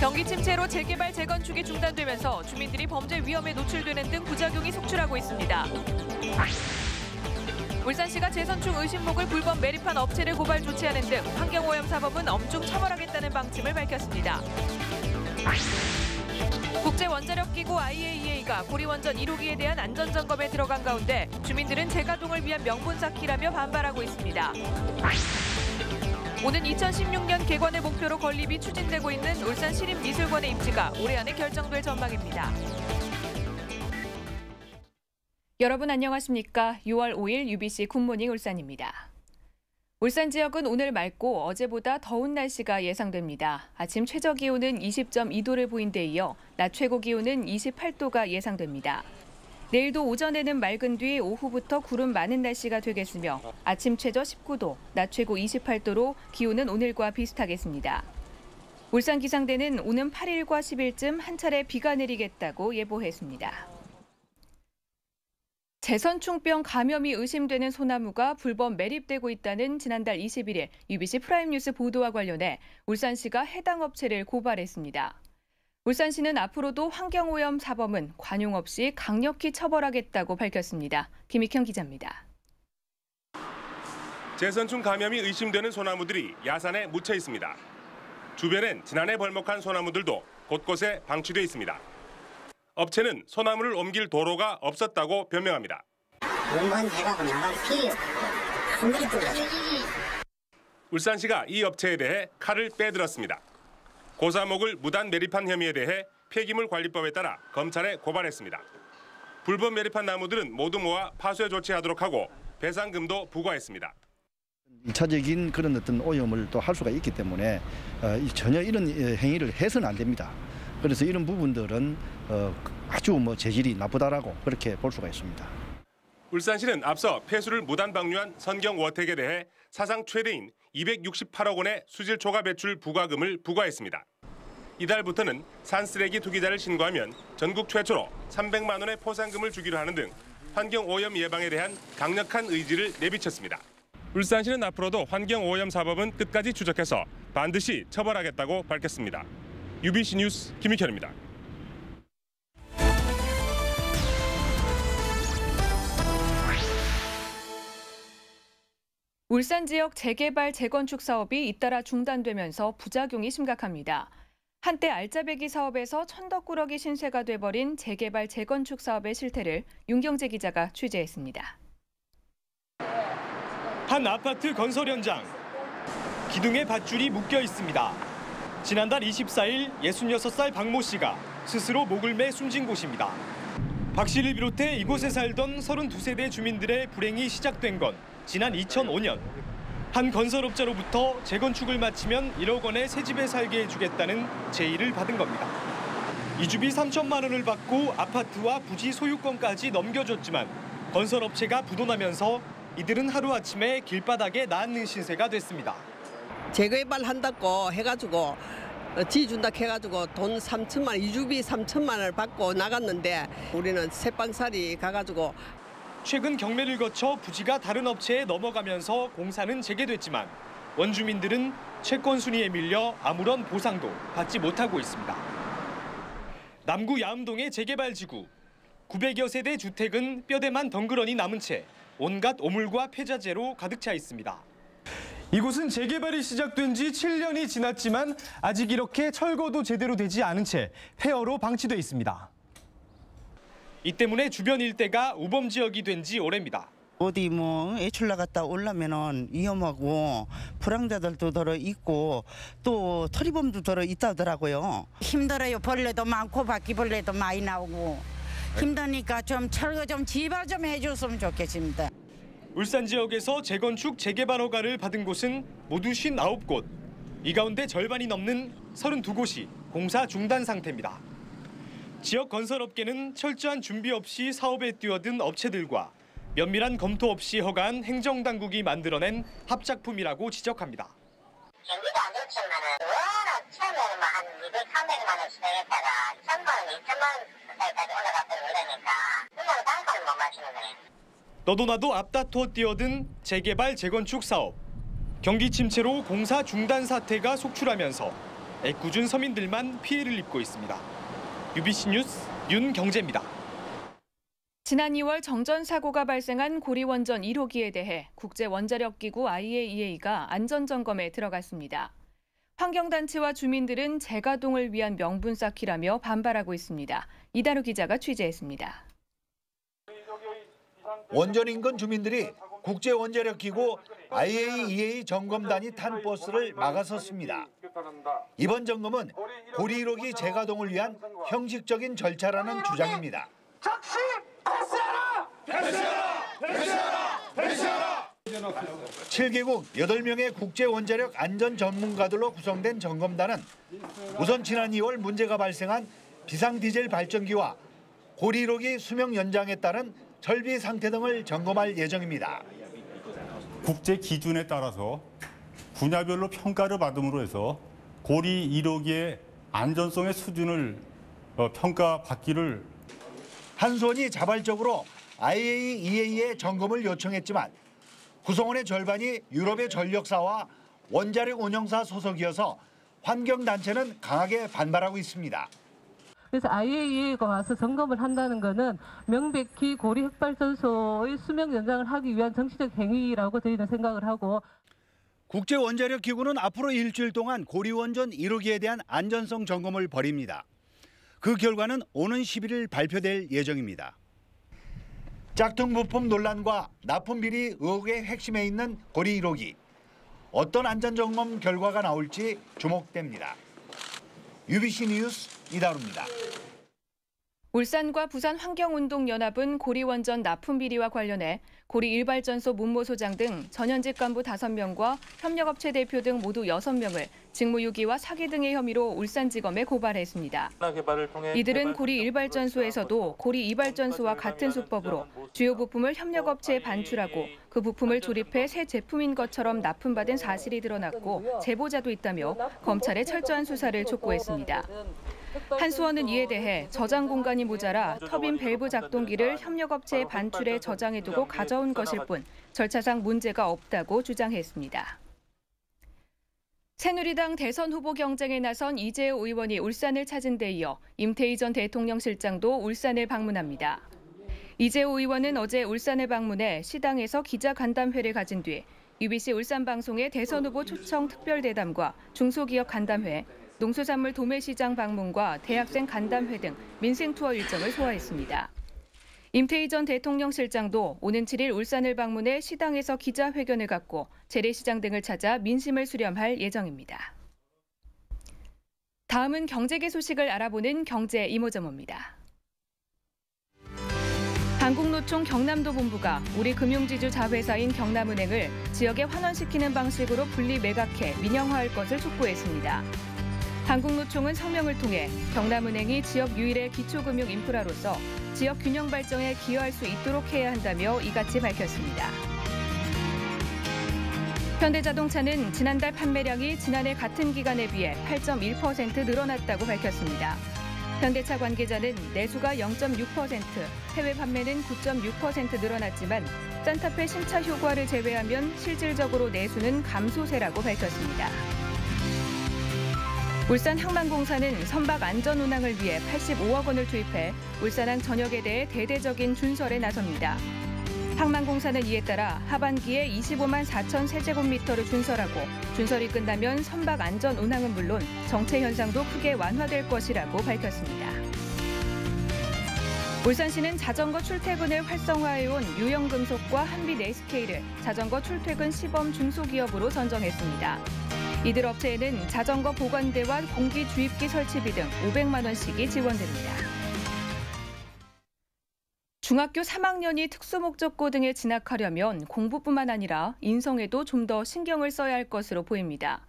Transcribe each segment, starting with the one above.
경기 침체로 재개발 재건축이 중단되면서 주민들이 범죄 위험에 노출되는 등 부작용이 속출하고 있습니다. 울산시가 재선축 의심목을 불법 매립한 업체를 고발 조치하는 등 환경오염 사법은 엄중 처벌하겠다는 방침을 밝혔습니다. 국제원자력기구 IAEA가 고리원전 1호기에 대한 안전점검에 들어간 가운데 주민들은 재가동을 위한 명분 쌓기라며 반발하고 있습니다. 오는 2016년 개관을 목표로 건립이 추진되고 있는 울산 시립미술관의 입지가 올해 안에 결정될 전망입니다. 여러분 안녕하십니까? 6월 5일 UBC 굿모닝 울산입니다. 울산 지역은 오늘 맑고 어제보다 더운 날씨가 예상됩니다. 아침 최저 기온은 20.2도를 보인 데 이어 낮 최고 기온은 28도가 예상됩니다. 내일도 오전에는 맑은 뒤 오후부터 구름 많은 날씨가 되겠으며 아침 최저 19도, 낮 최고 28도로 기온은 오늘과 비슷하겠습니다. 울산 기상대는 오는 8일과 10일쯤 한 차례 비가 내리겠다고 예보했습니다. 재선충병 감염이 의심되는 소나무가 불법 매립되고 있다는 지난달 21일 UBC 프라임뉴스 보도와 관련해 울산시가 해당 업체를 고발했습니다. 울산시는 앞으로도 환경오염 사범은 관용 없이 강력히 처벌하겠다고 밝혔습니다. 김익현 기자입니다. 재선충 감염이 의심되는 소나무들이 야산에 묻혀 있습니다. 주변엔 지난해 벌목한 소나무들도 곳곳에 방치돼 있습니다. 업체는 소나무를 옮길 도로가 없었다고 변명합니다. 울산시가 이 업체에 대해 칼을 빼들었습니다. 고사목을 무단 매립한 혐의에 대해 폐기물 관리법에 따라 검찰에 고발했습니다. 불법 매립한 나무들은 모두 모아 파쇄 조치하도록 하고 배상금도 부과했습니다. 일차적인 그런 어떤 오염을 또 할 수가 있기 때문에 어, 이 전혀 이런 어, 행위를 해서는 안 됩니다. 그래서 이런 부분들은 어, 아주 뭐 재질이 나쁘다라고 그렇게 볼 수가 있습니다. 울산시는 앞서 폐수를 무단 방류한 선경 워텍에 대해 사상 최대인 268억 원의 수질 초과 배출 부과금을 부과했습니다. 이달부터는 산쓰레기 투기자를 신고하면 전국 최초로 300만 원의 포상금을 주기로 하는 등 환경 오염 예방에 대한 강력한 의지를 내비쳤습니다. 울산시는 앞으로도 환경 오염 사법은 끝까지 추적해서 반드시 처벌하겠다고 밝혔습니다. UBC 뉴스 김익현입니다. 울산 지역 재개발 재건축 사업이 잇따라 중단되면서 부작용이 심각합니다. 한때 알짜배기 사업에서 천덕꾸러기 신세가 돼버린 재개발 재건축 사업의 실태를 윤경재 기자가 취재했습니다. 한 아파트 건설 현장. 기둥에 밧줄이 묶여 있습니다. 지난달 24일 66살 박모 씨가 스스로 목을 매 숨진 곳입니다. 박 씨를 비롯해 이곳에 살던 32세대 주민들의 불행이 시작된 건 지난 2005년 한 건설업자로부터 재건축을 마치면 1억 원의 새 집에 살게 해주겠다는 제의를 받은 겁니다. 이주비 3천만 원을 받고 아파트와 부지 소유권까지 넘겨줬지만 건설업체가 부도나면서 이들은 하루아침에 길바닥에 나앉는 신세가 됐습니다. 재개발 한다고 해가지고 어, 지 준다 해가지고 돈 3천만 원, 이주비 3천만 원을 받고 나갔는데 우리는 새빵살이 가가지고 최근 경매를 거쳐 부지가 다른 업체에 넘어가면서 공사는 재개됐지만 원주민들은 채권 순위에 밀려 아무런 보상도 받지 못하고 있습니다. 남구 야음동의 재개발 지구 900여 세대 주택은 뼈대만 덩그러니 남은 채 온갖 오물과 폐자재로 가득 차 있습니다. 이곳은 재개발이 시작된 지 7년이 지났지만 아직 이렇게 철거도 제대로 되지 않은 채 폐허로 방치돼 있습니다. 이 때문에 주변 일대가 우범 지역이 된 지 오래입니다. 어디 뭐 애출 나갔다 올라면은 위험하고 불황자들도 들어 있고 또 터리범도 들어 있다더라고요. 힘들어요. 벌레도 많고 바퀴벌레도 많이 나오고 힘드니까 좀 철거 좀 지발 좀 해줬으면 좋겠습니다. 울산 지역에서 재건축 재개발 허가를 받은 곳은 모두 59곳. 이 가운데 절반이 넘는 32곳이 공사 중단 상태입니다. 지역 건설업계는 철저한 준비 없이 사업에 뛰어든 업체들과 면밀한 검토 없이 허가한 행정당국이 만들어낸 합작품이라고 지적합니다. 경기도 안 좋지만은 워낙 처음에는 뭐한 200, 300만 원씩 내겠다가 1000만 원, 2천만 원 가까이까지 올라갔고 이러니까 그냥 단가를 못 맞추는 거예요. 너도 나도 앞다투어 뛰어든 재개발 재건축 사업. 경기 침체로 공사 중단 사태가 속출하면서 애꿎은 서민들만 피해를 입고 있습니다. UBC 뉴스 윤경재입니다. 지난 2월 정전 사고가 발생한 고리원전 1호기에 대해 국제원자력기구 IAEA가 안전점검에 들어갔습니다. 환경단체와 주민들은 재가동을 위한 명분 쌓기라며 반발하고 있습니다. 이다루 기자가 취재했습니다. 원전 인근 주민들이 국제원자력기구 IAEA 점검단이 탄 버스를 막아섰습니다. 이번 점검은 고리 1호기 재가동을 위한 형식적인 절차라는 주장입니다. 7개국 8명의 국제 원자력 안전 전문가들로 구성된 점검단은 우선 지난 2월 문제가 발생한 비상 디젤 발전기와 고리 1호기 수명 연장에 따른 설비 상태 등을 점검할 예정입니다. 국제 기준에 따라서 분야별로 평가를 받음으로 해서 고리 1호기의 안전성의 수준을 어, 평가받기를 한손이 자발적으로 IAEA의 점검을 요청했지만 구성원의 절반이 유럽의 전력사와 원자력 운영사 소속이어서 환경단체는 강하게 반발하고 있습니다. 그래서 IAEA가 와서 점검을 한다는 것은 명백히 고리 핵발전소의 수명 연장을 하기 위한 정치적 행위라고 저희는 생각을 하고 국제원자력기구는 앞으로 일주일 동안 고리원전 1호기에 대한 안전성 점검을 벌입니다. 그 결과는 오는 11일 발표될 예정입니다. 짝퉁 부품 논란과 납품 비리 의혹의 핵심에 있는 고리 1호기. 어떤 안전점검 결과가 나올지 주목됩니다. UBC 뉴스 이다루입니다. 울산과 부산 환경운동연합은 고리원전 납품 비리와 관련해 고리 일발전소 문모 소장 등 전현직 간부 5명과 협력업체 대표 등 모두 6명을 직무유기와 사기 등의 혐의로 울산지검에 고발했습니다. 이들은 고리 일발전소에서도 고리 이발전소와 같은 수법으로 주요 부품을 협력업체에 반출하고 그 부품을 조립해 새 제품인 것처럼 납품받은 사실이 드러났고 제보자도 있다며 검찰에 철저한 수사를 촉구했습니다. 한수원은 이에 대해 저장 공간이 모자라 터빈 밸브 작동기를 협력업체에 반출해 저장해두고 가져온 것일 뿐 절차상 문제가 없다고 주장했습니다. 새누리당 대선 후보 경쟁에 나선 이재호 의원이 울산을 찾은 데 이어 임태희 전 대통령 실장도 울산을 방문합니다. 이재호 의원은 어제 울산을 방문해 시당에서 기자 간담회를 가진 뒤 UBC 울산 방송의 대선 후보 초청 특별대담과 중소기업 간담회, 농수산물 도매시장 방문과 대학생 간담회 등 민생 투어 일정을 소화했습니다. 임태희 전 대통령 실장도 오는 7일 울산을 방문해 시당에서 기자회견을 갖고 재래시장 등을 찾아 민심을 수렴할 예정입니다. 다음은 경제계 소식을 알아보는 경제 이모저모입니다. 한국노총 경남도 본부가 우리 금융지주 자회사인 경남은행을 지역에 환원시키는 방식으로 분리 매각해 민영화할 것을 촉구했습니다. 한국노총은 성명을 통해 경남은행이 지역 유일의 기초금융 인프라로서 지역 균형 발전에 기여할 수 있도록 해야 한다며 이같이 밝혔습니다. 현대자동차는 지난달 판매량이 지난해 같은 기간에 비해 8.1% 늘어났다고 밝혔습니다. 현대차 관계자는 내수가 0.6%, 해외 판매는 9.6% 늘어났지만 산타페 신차 효과를 제외하면 실질적으로 내수는 감소세라고 밝혔습니다. 울산 항만공사는 선박 안전 운항을 위해 85억 원을 투입해 울산항 전역에 대해 대대적인 준설에 나섭니다. 항만공사는 이에 따라 하반기에 25만 4천 세제곱미터를 준설하고 준설이 끝나면 선박 안전 운항은 물론 정체 현상도 크게 완화될 것이라고 밝혔습니다. 울산시는 자전거 출퇴근을 활성화해온 유형금속과 한빛 네스케이를 자전거 출퇴근 시범 중소기업으로 선정했습니다. 이들 업체에는 자전거 보관대와 공기 주입기 설치비 등 500만 원씩이 지원됩니다. 중학교 3학년이 특수목적고 등에 진학하려면 공부뿐만 아니라 인성에도 좀 더 신경을 써야 할 것으로 보입니다.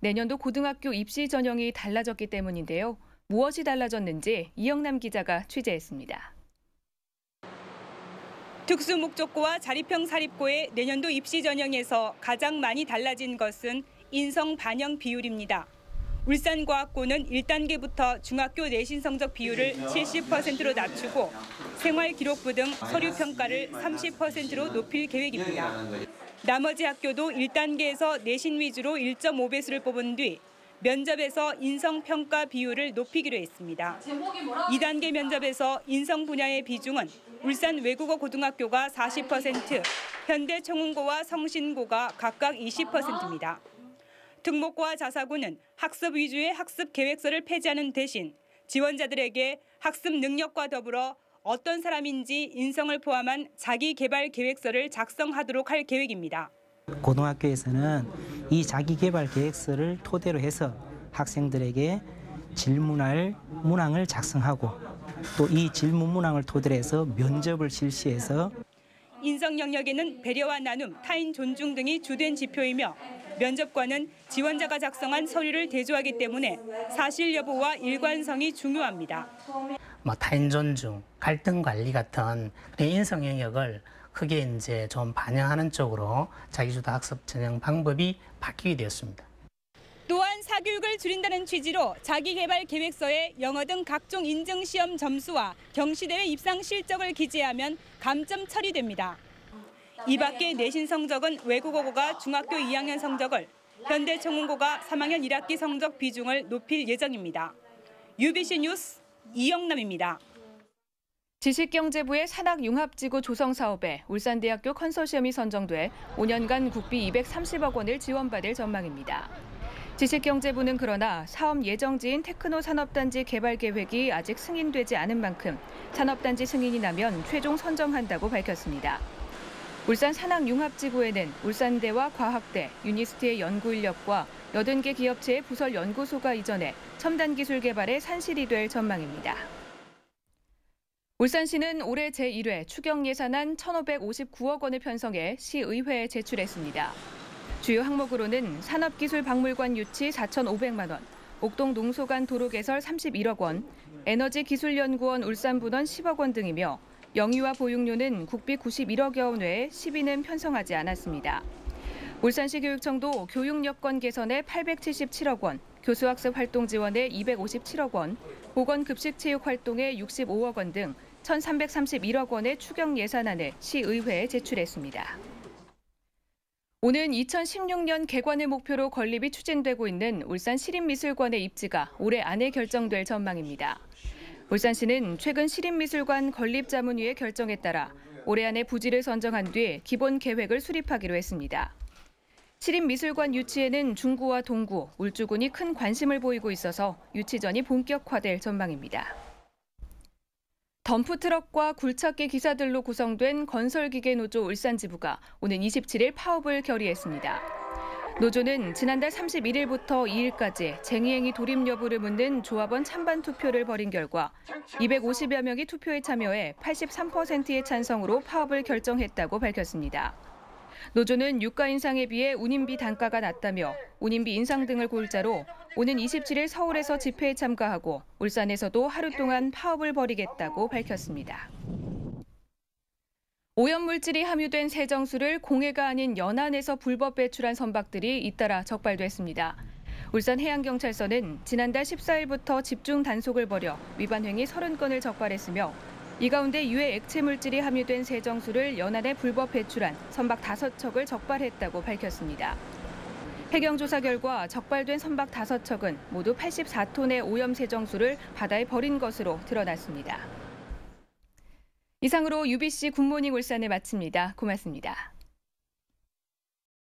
내년도 고등학교 입시 전형이 달라졌기 때문인데요. 무엇이 달라졌는지 이영남 기자가 취재했습니다. 특수목적고와 자립형 사립고의 내년도 입시 전형에서 가장 많이 달라진 것은 인성 반영 비율입니다. 울산과학고는 1단계부터 중학교 내신 성적 비율을 70%로 낮추고 생활기록부 등 서류 평가를 30%로 높일 계획입니다. 나머지 학교도 1단계에서 내신 위주로 1.5배수를 뽑은 뒤 면접에서 인성평가 비율을 높이기로 했습니다. 2단계 면접에서 인성 분야의 비중은 울산 외국어 고등학교가 40%, 현대 청운고와 성신고가 각각 20%입니다. 특목고와 자사고는 학습 위주의 학습 계획서를 폐지하는 대신 지원자들에게 학습 능력과 더불어 어떤 사람인지 인성을 포함한 자기 개발 계획서를 작성하도록 할 계획입니다. 고등학교에서는 이 자기 개발 계획서를 토대로 해서 학생들에게 질문할 문항을 작성하고 또 이 질문 문항을 토대로 해서 면접을 실시해서 인성 영역에는 배려와 나눔, 타인 존중 등이 주된 지표이며 면접관은 지원자가 작성한 서류를 대조하기 때문에 사실 여부와 일관성이 중요합니다. 뭐 타인 존중, 갈등 관리 같은 인성 영역을 크게 이제 좀 반영하는 쪽으로 자기주도 학습 전형 방법이 바뀌게 되었습니다. 또한 사교육을 줄인다는 취지로 자기개발 계획서에 영어 등 각종 인증 시험 점수와 경시대회 입상 실적을 기재하면 감점 처리됩니다. 이 밖에 내신 성적은 외국어고가 중학교 2학년 성적을, 현대청운고가 3학년 1학기 성적 비중을 높일 예정입니다. UBC 뉴스 이영남입니다. 지식경제부의 산학융합지구 조성 사업에 울산대학교 컨소시엄이 선정돼 5년간 국비 230억 원을 지원받을 전망입니다. 지식경제부는 그러나 사업 예정지인 테크노 산업단지 개발 계획이 아직 승인되지 않은 만큼 산업단지 승인이 나면 최종 선정한다고 밝혔습니다. 울산 산학융합지구에는 울산대와 과학대, 유니스트의 연구 인력과 80개 기업체의 부설 연구소가 이전해 첨단 기술 개발에 산실이 될 전망입니다. 울산시는 올해 제1회 추경 예산안 1,559억 원을 편성해 시의회에 제출했습니다. 주요 항목으로는 산업기술박물관 유치 4,500만 원, 옥동 농소간 도로 개설 31억 원, 에너지기술연구원 울산분원 10억 원 등이며 영유아 보육료는 국비 91억여 원 외에 시비는 편성하지 않았습니다. 울산시 교육청도 교육 여건 개선에 877억 원, 교수학습 활동 지원에 257억 원, 보건 급식 체육 활동에 65억 원 등 1,331억 원의 추경 예산안을 시의회에 제출했습니다. 오는 2016년 개관을 목표로 건립이 추진되고 있는 울산 시립미술관의 입지가 올해 안에 결정될 전망입니다. 울산시는 최근 시립미술관 건립 자문위의 결정에 따라 올해 안에 부지를 선정한 뒤 기본 계획을 수립하기로 했습니다. 시립미술관 유치에는 중구와 동구, 울주군이 큰 관심을 보이고 있어서 유치전이 본격화될 전망입니다. 덤프트럭과 굴착기 기사들로 구성된 건설기계노조 울산지부가 오는 27일 파업을 결의했습니다. 노조는 지난달 31일부터 2일까지 쟁의행위 돌입 여부를 묻는 조합원 찬반 투표를 벌인 결과 250여 명이 투표에 참여해 83%의 찬성으로 파업을 결정했다고 밝혔습니다. 노조는 유가 인상에 비해 운임비 단가가 낮다며 운임비 인상 등을 골자로 오는 27일 서울에서 집회에 참가하고 울산에서도 하루 동안 파업을 벌이겠다고 밝혔습니다. 오염물질이 함유된 세정수를 공해가 아닌 연안에서 불법 배출한 선박들이 잇따라 적발됐습니다. 울산해양경찰서는 지난달 14일부터 집중 단속을 벌여 위반 행위 30건을 적발했으며 이 가운데 유해 액체 물질이 함유된 세정수를 연안에 불법 배출한 선박 5척을 적발했다고 밝혔습니다. 해경조사 결과 적발된 선박 5척은 모두 84톤의 오염 세정수를 바다에 버린 것으로 드러났습니다. 이상으로 UBC 굿모닝 울산을 마칩니다. 고맙습니다.